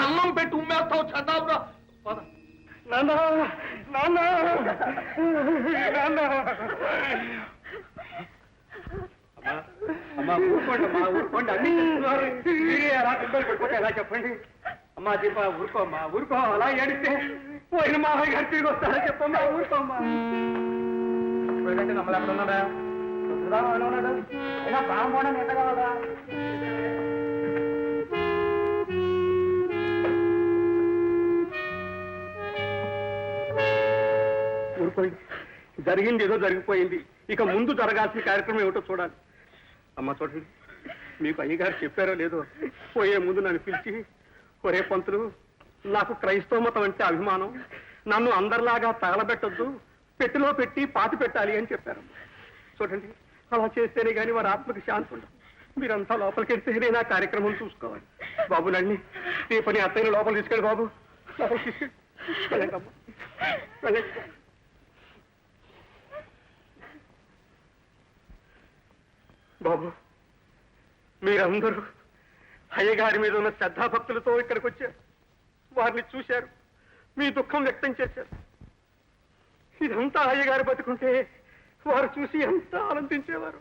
అన్నం పెట్టి ఉమ్మేస్తావు చండాలురా పద. నాన్న నాన్న. నాన్న. అమ్మా, అమ్మా ఊరుకోండి అమ్మా ఊరుకోండి. అన్ని చెప్తున్నారు మీరే అలా ఇబ్బంది పడిపోతే ఎలా చెప్పండి? అమ్మా దీప ఊరుకో అమ్మా ఊరుకో. అలా ఏడిస్తే పోయిన మామయ్య గారు తిరిగి వస్తారా చెప్పమ్మా ఊరుకోమ్మా పోయినట్టు నమ్మలు ఎక్కడ ఉన్నాడా? ఉన్నాడు? అయినా ప్రాణం పోవడం ఎంత కావాలా? ఊరుకోండి జరిగింది ఏదో జరిగిపోయింది. ఇక ముందు జరగాల్సిన కార్యక్రమం ఏమిటో చూడాలి. అమ్మ చూడండి మీకు అయ్యగారు చెప్పారో లేదో పోయే ముందు నన్ను పిలిచి ఒరే పంతులు నాకు క్రైస్తవ మతం అంటే అభిమానం. నన్ను అందరిలాగా తగలబెట్టద్దు. పెట్టిలో పెట్టి పాతి పెట్టాలి అని చెప్పారు. చూడండి అలా చేస్తేనే కానీ వారి ఆత్మకి శాంతి ఉండదు. మీరంతా లోపలికి వెళ్తేనే నా కార్యక్రమం చూసుకోవాలి. బాబు నండి ఈ పని అత్తయ్య లోపల తీసుకెళ్ళి బాబు. లోపలికి తీసుకెళ్ళి. వెళ్ళండి అమ్మా. వెళ్ళండి బాబు మీరందరూ అయ్యగారి మీద ఉన్న శ్రద్ధాభక్తులతో ఇక్కడికి వచ్చారు వారిని చూశారు. మీ దుఃఖం వ్యక్తం చేశారు. ఇదంతా అయ్యగారు బతుకుంటే వారు చూసి ఎంత ఆనందించేవారు.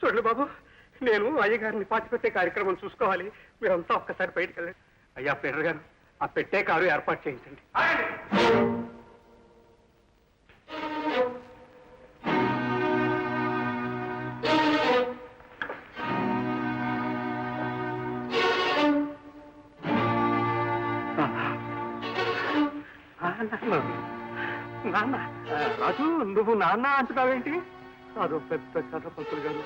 చూడండి బాబు నేను అయ్యగారిని పాతిపెట్టే కార్యక్రమం చూసుకోవాలి. మీరంతా ఒక్కసారి బయటికి వెళ్ళండి అయ్యా పెర్ర గారు ఆ పెట్టే కారు ఏర్పాటు చేయించండి. నాన్న. రాజు నువ్వు నాన్న అంటున్నావేంటి? అదో పెద్ద కథ పంతులు గారు.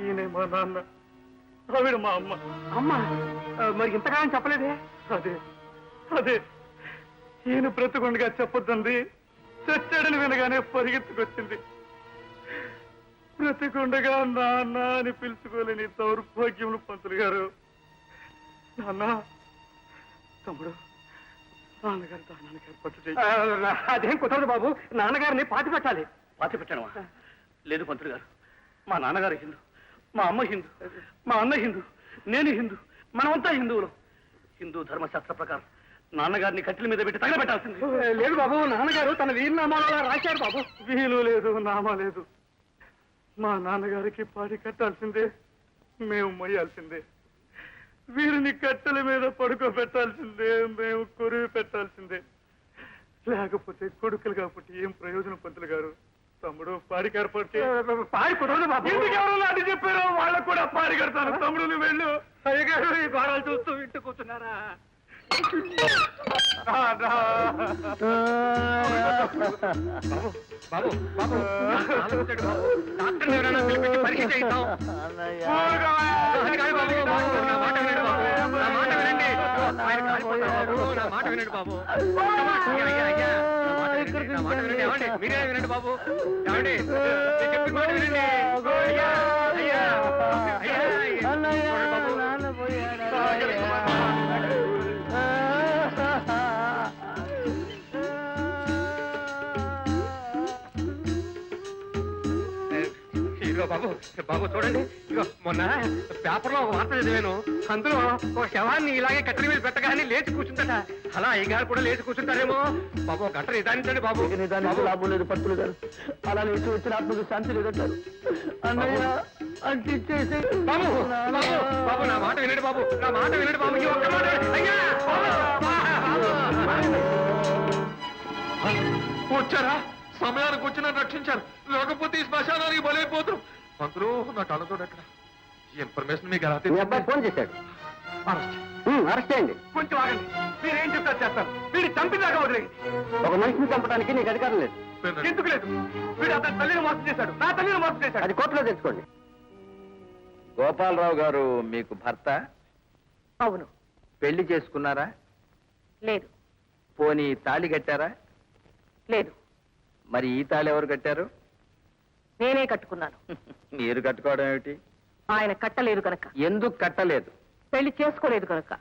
ఈయనే మా నాన్న. ఆవిడ మా అమ్మ. అమ్మ? మరి ఇంతకాలం చెప్పలేదే? అదే అదే. ఈయన బ్రతుకుండగా చెప్పొద్దంది. చచ్చాడని వినగానే పరిగెత్తుకొచ్చింది. బ్రతికుండగా నాన్న అని పిలుచుకోలేని దౌర్భాగ్యములు పంతులు గారు. నాన్న తమ్ముడు నాన్నగారు అదేం కుదరదు బాబు. నాన్నగారిని పాతి పెట్టాలి. పాతి పెట్టాను లేదు పంతులు గారు. మా నాన్నగారు హిందూ మా అమ్మ హిందూ మా అన్న హిందూ నేను హిందూ మనమంతా హిందువులు. హిందూ ధర్మశాస్త్ర ప్రకారం నాన్నగారిని కట్టెల మీద పెట్టి తగలబెట్టాల్సింది. లేదు బాబు నాన్నగారు తన వీరునామాలలో రాశారు బాబు. వీలు లేదు నామా లేదు. మా నాన్నగారికి పాడి కట్టాల్సిందే మేము మొయ్యాల్సిందే. వీరిని కట్టెల మీద పడుకోబెట్టాల్సిందే మేము కొరివి పెట్టాల్సిందే. లేకపోతే కొడుకులు కాబట్టి ఏం ప్రయోజనం పంతులు గారు? తమ్ముడు. పాడి నాటి చెప్పారో వాళ్ళకు కూడా పాడి కడతాను. తమ్ముడు వెళ్ళు. అయ్యగారు ఈ గోడలు చూస్తూ ఇంటి కూర్చున్నారా. బాబు బాబు వచ్చాడు బాబు డాక్టర్ని ఎవరైనా పిలిపించి పరీక్ష ఊరుగా. అది కాదు బాబు, బాబు, నా మాట వినండి బాబు. నా మాట వినండి. ఆయన కాలిపోతారు బాబు. నా మాట వినండి బాబు. అయ్యా, అయ్యా, అయ్యా. నా మాట వినండి, నా మాట వినండి. ఏమండి? మీరే వినండి బాబు. ఏమండి? నేను చెప్పిన మాట వినండి. బాబు బాబు చూడండి. మొన్న పేపర్లో ఒక వార్త చదివాను. అందులో ఒక శవాన్ని ఇలాగే కట్టెల మీద పెట్టగానే లేచి కూర్చుందట. అలా అయ్యగారు కూడా లేచి కూర్చుంటారేమో. బాబు ఒక గంట నిదానించండి బాబు. నిదానికి బాబు, లాభం లేదు పంతులు గారు. అలా లేచి వచ్చిన ఆత్మకు శాంతి లేదంటారు. అన్నయ్య అంటించేసి బాబు బాబు బాబు నా మాట వినండి బాబు. నా మాట వినండి బాబు. ఒక్క మాట. అయ్యా. వచ్చారా? సమయానికి వచ్చి నన్ను రక్షించారు. లేకపోతే ఈ శ్మశానానికి బలైపోతాం మంత్రులు నా కళ్ళతో ఎక్కడ? ఈ ఇన్ఫర్మేషన్ మీకు ఎలా మీ అబ్బాయి ఫోన్ చేశాడు. అరెస్ట్ చేయండి. కొంచెం ఆగండి. మీరేం చెప్తారు చేస్తారు వీడి చంపిదాకా వదిలేదు ఒక మనిషిని చంపడానికి నీకు అధికారం లేదు. ఎందుకు లేదు? వీడు అతని తల్లిని మోసం చేశాడు. నా తల్లిని మోసం చేశాడు. అది కోర్టులో తెచ్చుకోండి గోపాలరావు గారు మీకు భర్త? అవును. పెళ్ళి చేసుకున్నారా? లేదు. పోనీ తాళి కట్టారా? లేదు. మరి ఈ తాళి ఎవరు కట్టారు? నేనే కట్టుకున్నాను. మీరు కట్టుకోవడం ఏమిటి? ఆయన కట్టలేదు కనుక ఎందుకు కట్టలేదు? పెళ్ళి చేసుకోలేదు కనుక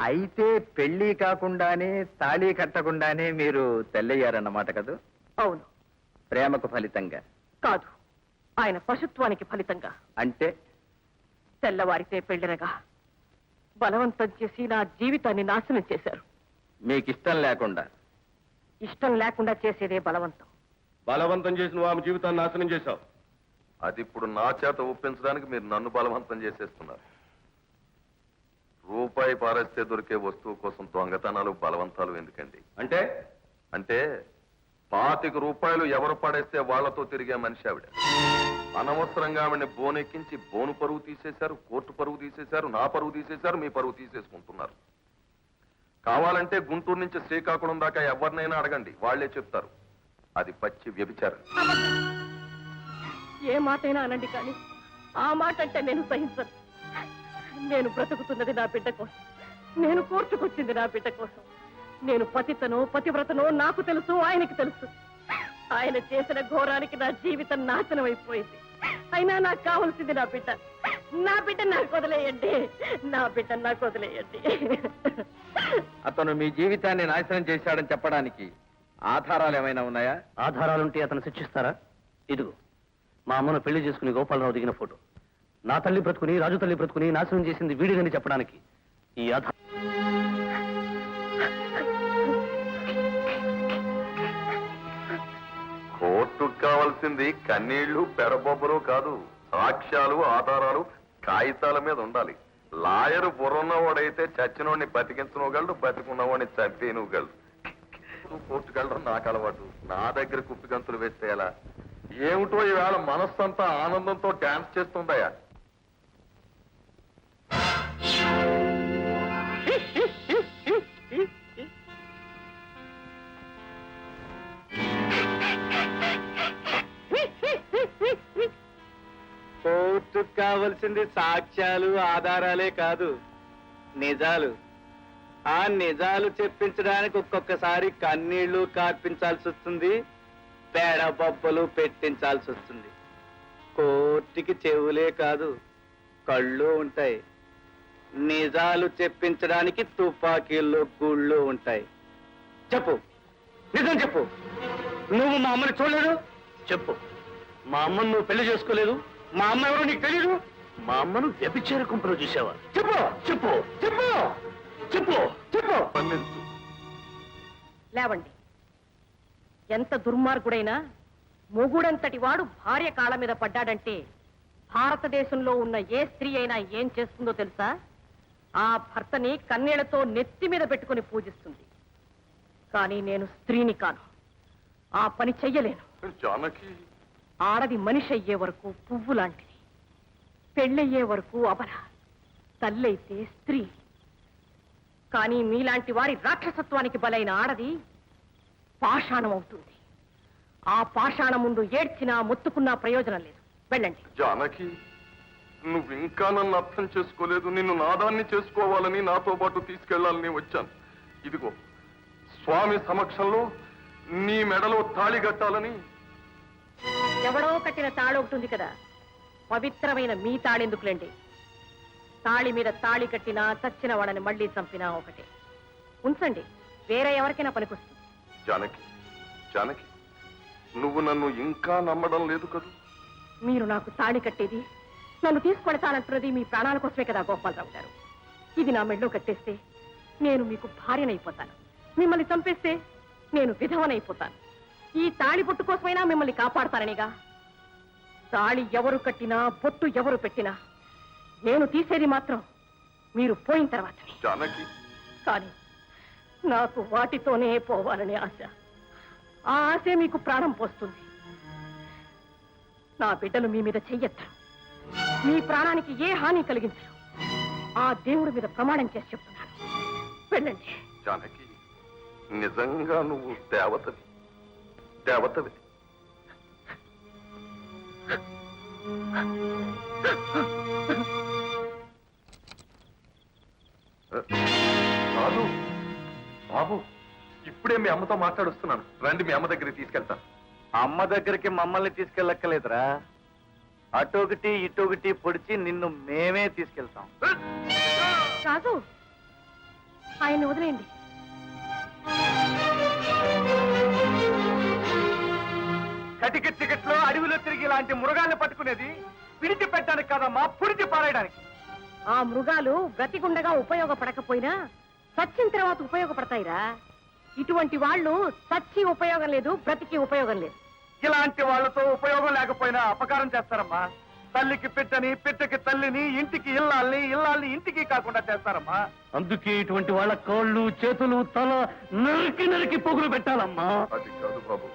అయితే పెళ్ళి కాకుండానే తాళి కట్టకుండానే మీరు తెల్లయ్యారన్నమాట కదూ? అవును. ప్రేమకు ఫలితంగా. కాదు. ఆయన పశుత్వానికి ఫలితంగా. అంటే? తెల్లవారితే పెళ్ళిరగా బలవంతం చేసి నా జీవితాన్ని నాశనం చేశారు. మీకు ఇష్టం లేకుండా. ఇష్టం లేకుండా చేసేదే బలవంతం. బలవంతం చేసిన ఆమె జీవితాన్ని నాశనం చేశావు. అది ఇప్పుడు నా చేత ఒప్పించడానికి మీరు నన్ను బలవంతం చేసేస్తున్నారు. రూపాయి పారేస్తే దొరికే వస్తువు కోసం దొంగతనాలు బలవంతాలు ఎందుకండి? అంటే? అంటే పాతిక రూపాయలు ఎవరు పడేస్తే వాళ్ళతో తిరిగే మనిషి ఆవిడ. అనవసరంగా ఆవిడని బోనెక్కించి బోను పరువు తీసేశారు కోర్టు పరువు తీసేశారు నా పరువు తీసేశారు మీ పరువు తీసేసుకుంటున్నారు. కావాలంటే గుంటూరు నుంచి శ్రీకాకుళం దాకా ఎవరినైనా అడగండి వాళ్ళే చెప్తారు. అది పచ్చి వ్యభిచారం. ఏ మాటైనా అనండి కానీ ఆ మాట అంటే నేను సహించను. నేను బ్రతుకుతున్నది నా బిడ్డ కోసం. నేను కోర్టుకొచ్చింది నా బిడ్డ కోసం. నేను పతితనో పతివ్రతనో నాకు తెలుసు ఆయనకి తెలుసు. ఆయన చేసిన ఘోరానికి నా జీవితం నాశనం అయిపోయింది. అయినా నాకు కావాల్సింది నా బిడ్డ. నా బిడ్డ నాకు వదిలేయండి. నా బిడ్డ నాకు వదిలేయండి. అతను మీ జీవితాన్ని నాశనం చేశాడని చెప్పడానికి ఆధారాలు ఏమైనా ఉన్నాయా? ఆధారాలుంటే అతను శిక్షిస్తారా? ఇదిగో మా అమ్మను పెళ్ళి చేసుకుని గోపాలరావు దిగిన ఫోటో. నా తల్లి బ్రతుకుని రాజు తల్లి బ్రతుకుని నాశనం చేసింది వీడిదని చెప్పడానికి ఈ ఆధారం కోర్టుకు కావాల్సింది కన్నీళ్ళు పెడబొబ్బరు కాదు. సాక్ష్యాలు ఆధారాలు కాగితాల మీద ఉండాలి. లాయరు బుర్రన్నవాడైతే చచ్చినోడిని బతికించనుగలడు బతికున్నవాడిని చంపేనుగలడు కోర్టుకెళ్ళడం నాకు అలవాటు? నా దగ్గర కుప్పి గంతులు వేస్తే ఎలా? ఏమిటో ఈవేళ మనస్సంతా ఆనందంతో డాన్స్ చేస్తుందయా కోర్టుకు కావలసింది సాక్ష్యాలు ఆధారాలే కాదు. నిజాలు. ఆ నిజాలు చెప్పించడానికి ఒక్కొక్కసారి కన్నీళ్ళు కార్పించాల్సి వస్తుంది పేడబొబ్బలు పెట్టించాల్సి వస్తుంది. కోర్టుకి చెవులే కాదు కళ్ళు ఉంటాయి. నిజాలు చెప్పించడానికి తుపాకీల్లో గుళ్ళు ఉంటాయి. చెప్పు. నిజం చెప్పు. నువ్వు మా అమ్మని చూడలేదు? చెప్పు. మా అమ్మను నువ్వు పెళ్ళి చేసుకోలేదు? మా అమ్మ ఎవరో నీకు తెలియదు మా అమ్మను వ్యభిచార కుంపలో చూసావా? చెప్పు. చెప్పు. చెప్పు. చెప్పు చెప్పు. లేవండి. ఎంత దుర్మార్గుడైనా మొగుడంతటి వాడు భార్య కాళ్ళ మీద పడ్డాడంటే భారతదేశంలో ఉన్న ఏ స్త్రీ అయినా ఏం చేస్తుందో తెలుసా? ఆ భర్తని కన్నీళ్ళతో నెత్తి మీద పెట్టుకుని పూజిస్తుంది. కానీ నేను స్త్రీని కాను. ఆ పని చెయ్యలేను. జానకి? ఆడది మనిషి అయ్యే వరకు పువ్వు లాంటిది. పెళ్ళయ్యే వరకు అబల తల్లైతే స్త్రీ. కానీ మీలాంటి వారి రాక్షసత్వానికి బలైన ఆడది పాషాణం అవుతుంది. ఆ పాషాణం ముందు ఏడ్చినా మొత్తుకున్నా ప్రయోజనం లేదు. వెళ్ళండి. జానకి నువ్వు ఇంకా నన్ను అర్థం చేసుకోలేదు. నిన్ను నాదాన్ని చేసుకోవాలని నాతో పాటు తీసుకెళ్ళాలని వచ్చాను. ఇదిగో స్వామి సమక్షంలో నీ మెడలో తాళి కట్టాలని. ఎవడో కట్టిన తాళి ఒకటి ఉంది కదా. పవిత్రమైన మీ తాళెందుకులేండి తాళి మీద తాళి కట్టినా చచ్చిన వాళ్ళని మళ్ళీ చంపినా ఒకటే. ఉంచండి. వేరే ఎవరికైనా పనికొస్తుంది. జానకి జానకి నువ్వు నన్ను ఇంకా నమ్మడం లేదు కదూ? మీరు నాకు తాళి కట్టేది నన్ను తీసుకెడతానంటున్నది మీ ప్రాణాల కోసమే కదా గోపాలరావు గారు. ఇది నా మెళ్ళో కట్టేస్తే నేను మీకు భార్యనైపోతాను. మిమ్మల్ని చంపేస్తే నేను విధవనైపోతాను. ఈ తాళి బొట్టు కోసమైనా మిమ్మల్ని కాపాడతాననిగా. తాళి ఎవరు కట్టినా బొట్టు ఎవరు పెట్టినా నేను తీసేది మాత్రం మీరు పోయిన తర్వాతనే జానకి. కానీ నాకు వాటితోనే పోవాలనే ఆశ. ఆ ఆశే మీకు ప్రాణం పోస్తుంది. నా బిడ్డలు మీ మీద చెయ్యొచ్చు మీ ప్రాణానికి ఏ హాని కలిగించరు. ఆ దేవుడి మీద ప్రమాణం చేసి చెప్తున్నాను. వెళ్ళండి. జానకి నిజంగా నువ్వు దేవతవి. దేవతవి. మీ అమ్మతో మాట్లాడుస్తున్నాను. రండి మీ అమ్మ దగ్గరికి తీసుకెళ్తాను అమ్మ దగ్గరికి మమ్మల్ని తీసుకెళ్ళక్కలేదురా. అటొకటి ఇటొకటి పొడిచి నిన్ను మేమే తీసుకెళ్తాం. రాజు ఆయన్ని వదిలేయండి. కటిక టికెట్లో అడవిలో తిరిగి ఇలాంటి మృగాల్ని పట్టుకునేది విడిచి పెట్టడానికి కాదమ్మా పుడిచి పారేయడానికి. ఆ మృగాలు బ్రతికుండగా ఉపయోగపడకపోయినా చచ్చిన తర్వాత ఉపయోగపడతాయిరా. ఇటువంటి వాళ్ళు చచ్చి ఉపయోగం లేదు బ్రతికి ఉపయోగం లేదు. ఇలాంటి వాళ్ళతో ఉపయోగం లేకపోయినా అపకారం చేస్తారమ్మా. తల్లికి పెట్టని పెట్టకి తల్లిని ఇంటికి ఇల్లాల్ని ఇల్లాల్ని ఇంటికి కాకుండా చేస్తారమ్మా. అందుకే ఇటువంటి వాళ్ళ కాళ్ళు చేతులు తల నరికి నరికి పొగులు పెట్టాలమ్మా. అది కాదు బాబు.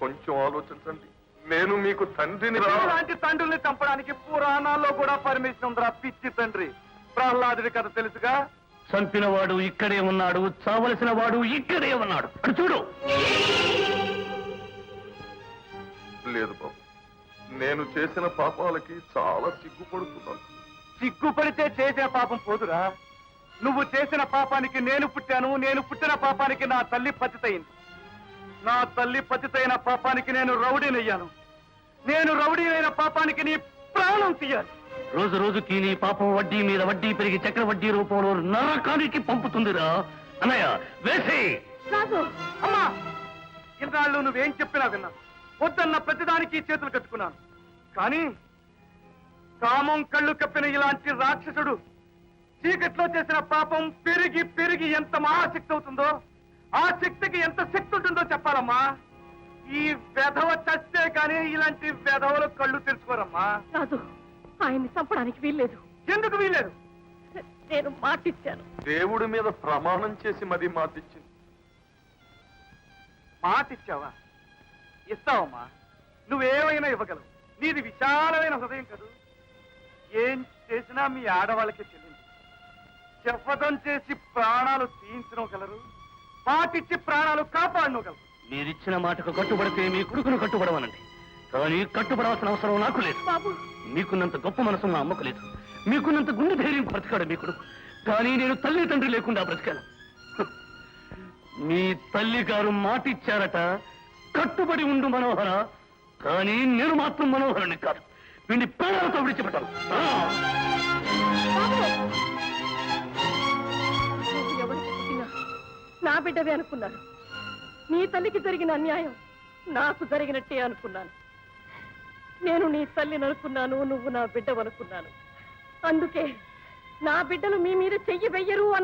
కొంచెం ఆలోచించండి. నేను మీకు తండ్రిని రా. ఇలాంటి తండ్రుల్ని చంపడానికి పురాణాల్లో కూడా పర్మిషన్ ఉందిరా పిచ్చి తండ్రి. ప్రహ్లాదుడి కథ తెలుసుగా? చంపిన వాడు ఇక్కడే ఉన్నాడు చావలసిన వాడు ఇక్కడే ఉన్నాడు. చూడు. లేదు బాబు నేను చేసిన పాపాలకి చాలా సిగ్గుపడుతున్నాను. సిగ్గుపడితే చేసే పాపం పోదురా. నువ్వు చేసిన పాపానికి నేను పుట్టాను నేను పుట్టిన పాపానికి నా తల్లి పతితయింది. నా తల్లి పతితైన పాపానికి నేను రౌడీనయ్యాను. నేను రౌడీనైన పాపానికి నీ ప్రాణం తీయాలి. రోజు రోజుకి నీ పాపం వడ్డీ మీద వడ్డీ పెరిగి చక్ర వడ్డీ రూపంలో నరకానికి పంపుతుందిరా. అన్నయ్య వేసి! అమ్మా! ఇన్నాళ్ళు నువ్వేం చెప్పినా విన్నాను. వద్దన్న ప్రతిదానికి చేతులు కట్టుకున్నాను. కానీ కామం కళ్ళు కప్పిన ఇలాంటి రాక్షసుడు చీకట్లో చేసిన పాపం పెరిగి పెరిగి ఎంత మహాశక్తి అవుతుందో ఆ శక్తికి ఎంత శక్తి ఉంటుందో చెప్పాలమ్మా. ఈ వెధవ చస్తే కానీ ఇలాంటి వెధవలు కళ్ళు తెరుచుకోరమ్మా. ఆయన్ని చంపడానికి వీల్లేదు. ఎందుకు వీలేదు నేను మాటిచ్చాను. దేవుడి మీద ప్రమాణం చేసి మరీ మాటిచ్చింది. మాట ఇచ్చావా ఇస్తావమ్మా. నువ్వేమైనా ఇవ్వగలవు. నీది విశాలమైన హృదయం కదూ. ఏం చేసినా మీ ఆడవాళ్ళకి చెల్లింది చెప్పడం చేసి ప్రాణాలు తీయించగలరు మాటిచ్చి ప్రాణాలు కాపాడనగలరు. మీరిచ్చిన మాటకు కట్టుబడితే మీ కొడుకును కట్టుబడవనండి కానీ కట్టుబడాల్సిన అవసరం నాకు లేదు. బాబు. మీకున్నంత గొప్ప మనసు నా అమ్మకు లేదు. మీకున్నంత గుండె ధైర్యం బ్రతికాడు మీ కొడుకు. కానీ నేను తల్లి తండ్రి లేకుండా బ్రతికాను. మీ తల్లి గారు మాటిచ్చారట కట్టుబడి ఉండు మనోహర కానీ నేను మాత్రం మనోహరుని కాదు. వీడిని ప్రాణాలతో విడిచిపెట్టాను నా బిడ్డవే అనుకున్నాను నీ తల్లికి జరిగిన అన్యాయం నాకు జరిగినట్టే అనుకున్నాను. నేను నీ తల్లిని అనుకున్నాను నువ్వు నా బిడ్డవనుకున్నాను అందుకే నా బిడ్డలు మీ మీద చెయ్యి వెయ్యరు అన్న